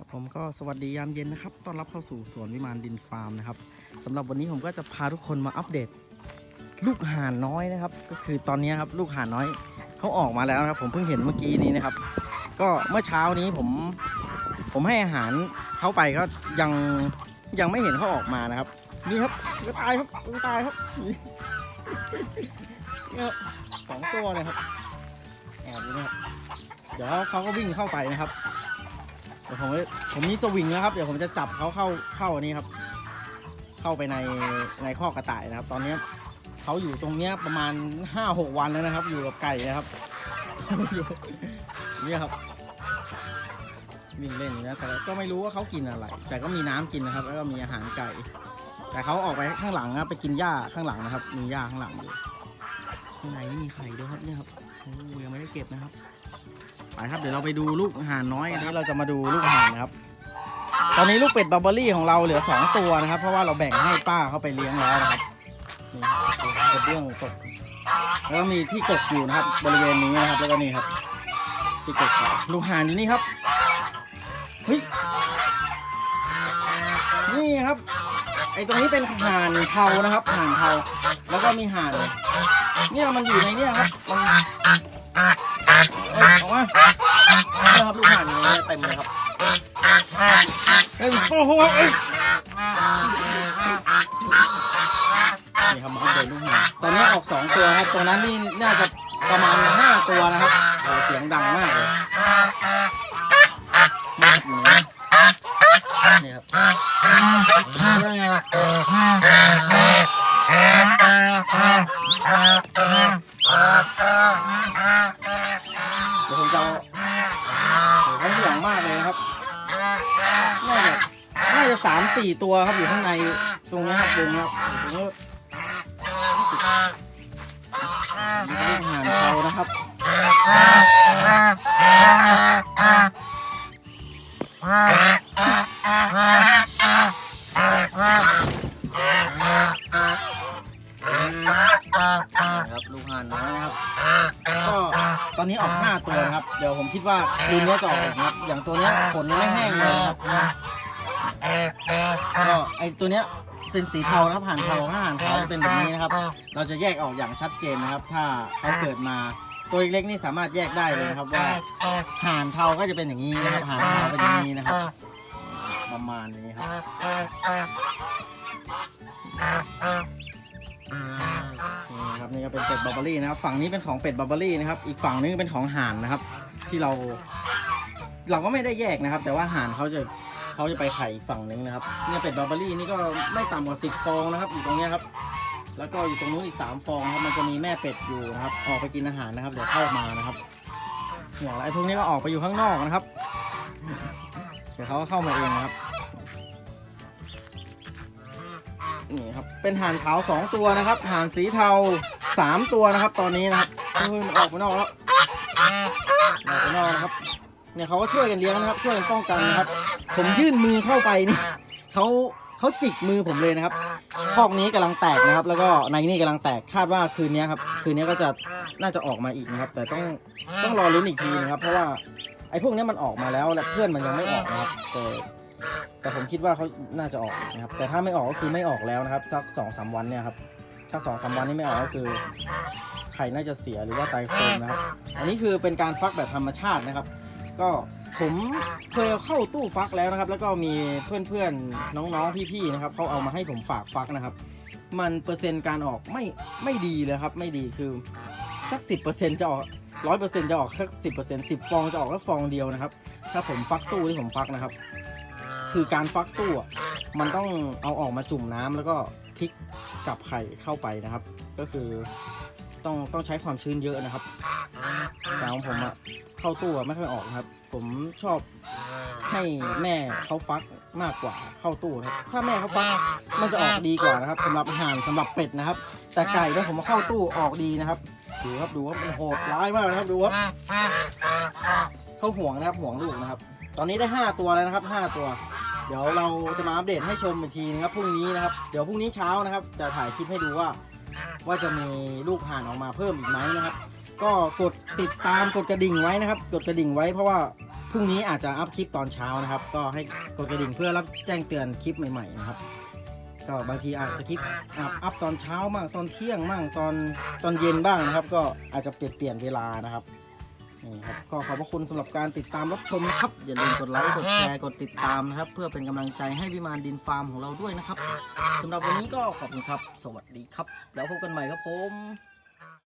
ครับผมก็สวัสดียามเย็นนะครับ ต้อนรับเข้าสู่สวนวิมานดินฟาร์มนะครับสำหรับวันนี้ผมก็จะพาทุกคนมาอัปเดต ลูกห่านน้อยนะครับ ก็คือตอนนี้ครับลูกห่านน้อยเขาออกมาแล้วนะครับ ผมเพิ่งเห็นเมื่อกี้นี้นะครับ ก็เมื่อเช้านี้ผมผมให้อาหารเขาไปก็ยังยังไม่เห็นเขาออกมานะครับ นี่ครับก็ตายครับก็ตายครับนี่ครับสองตัวเลยครับแอบอยู่นะครับเดี๋ยวเขาก็วิ่งเข้าไปนะครับ ดี๋ยวผมผมมีสวิงนะครับ เดี๋ยวผมจะจับเขาเข้าเข้าอันนี้ครับ เข้าไปในในข้อกระต่ายนะครับ ตอนนี้เขาอยู่ตรงเนี้ยประมาณห้าหกวันแล้วนะครับ อยู่กับไก่นะครับอยู่เนี่ยครับวิ่งเล่นนะแต่ก็ไม่รู้ว่าเขากินอะไร แต่ก็มีน้ำกินนะครับ แล้วก็มีอาหารไก่ แต่เขาออกไปข้างหลังนะครับไปกินหญ้าข้างหลังนะครับ มีหญ้าข้างหลังอยู่ข้างในนี่มีไข่ด้วยครับเนี่ยครับโอ้ยังไม่ได้เก็บนะครับ ไปครับเดี๋ยวเราไปดูลูกห่านน้อยกันนะครับเราจะมาดูลูกห่านนะครับ ตอนนี้ลูกเป็ดบับเบอรี่ของเราเหลือสองตัวนะครับ เพราะว่าเราแบ่งให้ป้าเขาไปเลี้ยงแล้วนะครับนี่ครับกระเบื้องตก แล้วก็มีที่กอยู่นะครับ บริเวณนี้นะครับ แล้วก็นี่ครับ ที่กดอยู่ลูกห่านอยู่นี่ครับเฮ้ยนี่ครับ ไอตรงนี้เป็นห่านเทานะครับห่านเทาแล้วก็มีห่านเนี่ยมันอยู่ในเนี่ยครับมัน มานี่ครับลูกห่างนี้เต็มเลยครับเอ็มโอ้โหเอ้ยนี่ครับมาอัปเดตลูกห่านตอนนี้ออกสองตัวครับตรงนั้นนี่น่าจะประมาณห้าตัวนะครับเสียงดังมากเลยนี่ครับอยู่ในนี้นี่ครับ เดี๋ยวผมจะเอาโอ้โหเขาห่วงมากเลยนะครับ น่าจะน่า จะสามสี่ตัวครับอยู่ข้างในตรงนี้ครับตรงนี้ครับตรงนี้นี่คือลูกห่านเขานะครับนะครับลูกห่านน้อยนะครับ ก็ตอนนี้ออกห้าตัวนะครับ เดี๋ยวผมคิดว่าคืนนี้จะออกนะครับ อย่างตัวเนี้ยขนไม่แห้งเลยนะครับ ก็ไอตัวเนี้ยเป็นสีเทานะครับหานเทาถ้าหานเทาเป็นแบบนี้นะครับ เราจะแยกออกอย่างชัดเจนนะครับ ถ้าเขาเกิดมาตัวเล็กๆนี่สามารถแยกได้เลยนะครับว่าหานเทาก็จะเป็นอย่างนี้นะครับหานเทาเป็นอย่างนี้นะครับ ประมาณนี้ครับนี่ครับนี่ก็เป็นเป็ดบาร์เบอรี่นะครับ ฝั่งนี้เป็นของเป็ดบาร์เบอรี่นะครับ อีกฝั่งนึงเป็นของห่านนะครับ ที่เรา เราก็ไม่ได้แยกนะครับ แต่ว่าห่านเขาจะ เขาจะไปไข่ฝั่งนึงนะครับ เนี่ยเป็ดบาร์เบอรี่นี่ก็ไม่ต่ำกว่าสิบฟองนะครับอยู่ตรงเนี้ยครับ แล้วก็อยู่ตรงนู้นอีกสามฟองครับมันจะมีแม่เป็ดอยู่นะครับ ออกไปกินอาหารนะครับ เดี๋ยวเข้ามานะครับเนี่ยไอ้พวกนี้ก็ออกไปอยู่ข้างนอกนะครับ เดี๋ยวเขาก็เข้ามาเองนะครับนี่ครับเป็นห่านขาวสองตัวนะครับห่านสีเทาสามตัวนะครับ ตอนนี้นะครับเฮ้ยมันออกไปนอกแล้วออกไปนอกนะครับเนี่ยเขาก็ช่วยกันเลี้ยงนะครับ ช่วยกันป้องกันนะครับ ผมยื่นมือเข้าไปนี่เขาเขาจิกมือผมเลยนะครับคอกนี้กำลังแตกนะครับ แล้วก็ในนี่กำลังแตกคาดว่าคืนนี้ครับคืนนี้ก็จะน่าจะออกมาอีกนะครับ แต่ต้องต้องรอลุ้นอีกทีนะครับ เพราะว่าไอ้พวกนี้มันออกมาแล้วและเพื่อนมันยังไม่ออกนะครับแต่แต่ผมคิดว่าเขาน่าจะออกนะครับ แต่ถ้าไม่ออกก็คือไม่ออกแล้วนะครับสักสองสามวันเนี่ยครับถ้าสองสามวันนี้ไม่ออกก็คือไข่น่าจะเสียหรือว่าตายโคมนะครับ อันนี้คือเป็นการฟักแบบธรรมชาตินะครับ ก็ ผมเคยเอาเข้าตู้ฟักแล้วนะครับ แล้วก็มีเพื่อนๆน้องๆพี่ๆนะครับเขาเอามาให้ผมฝากฟักนะครับ มันเปอร์เซ็นต์การออกไม่ไม่ดีเลยครับ ไม่ดีคือสักสิบเปอร์เซ็นต์จะออกร้อยเปอร์เซ็นต์จะออกสักสิบเปอร์เซ็นต์สิบฟองจะออกแค่ฟองเดียวนะครับ ถ้าผมฟักตู้ที่ผมฟักนะครับ คือการฟักตู้มันต้องเอาออกมาจุ่มน้ำแล้วก็พลิกกับไข่เข้าไปนะครับ ก็คือต้องต้องใช้ความชื้นเยอะนะครับแต่ของผมอะ เข้าตู้อะไม่ค่อยออกนะครับ ผมชอบให้แม่เขาฟักมากกว่าเข้าตู้นะครับ ถ้าแม่เขาฟักมันจะออกดีกว่านะครับสำหรับอาหารสำหรับเป็ดนะครับ แต่ไก่ถ้าผมมาเข้าตู้ออกดีนะครับ ดูครับดูว่ามันโหดร้ายมากนะครับดูว่าเขาห่วงนะครับห่วงลูกนะครับ ตอนนี้ได้ 5 ตัวแล้วนะครับ 5 ตัว เดี๋ยวเราจะมาอัปเดตให้ชมอีกทีนะครับพรุ่งนี้นะครับ เดี๋ยวพรุ่งนี้เช้านะครับ จะถ่ายคลิปให้ดูว่า ว่าจะมีลูกห่านออกมาเพิ่มอีกไหมนะครับ ก็กดติดตามกดกระดิ่งไว้นะครับ กดกระดิ่งไว้เพราะว่าพรุ่งนี้อาจจะอัพคลิปตอนเช้านะครับ ก็ให้กดกระดิ่งเพื่อรับแจ้งเตือนคลิปใหม่ๆนะครับ ก็บางทีอาจจะคลิปอัพตอนเช้าบ้างตอนเที่ยงบ้างตอนตอนเย็นบ้างนะครับ ก็อาจจะเปลี่ยนเปลี่ยนเวลานะครับนี่ครับก็ขอบพระคุณสำหรับการติดตามรับชมนะครับ อย่าลืมกดไลค์กดแชร์กดติดตามนะครับ เพื่อเป็นกำลังใจให้วิมานดินฟาร์มของเราด้วยนะครับสำหรับวันนี้ก็ขอบคุณครับ สวัสดีครับ แล้วพบกันใหม่ครับผม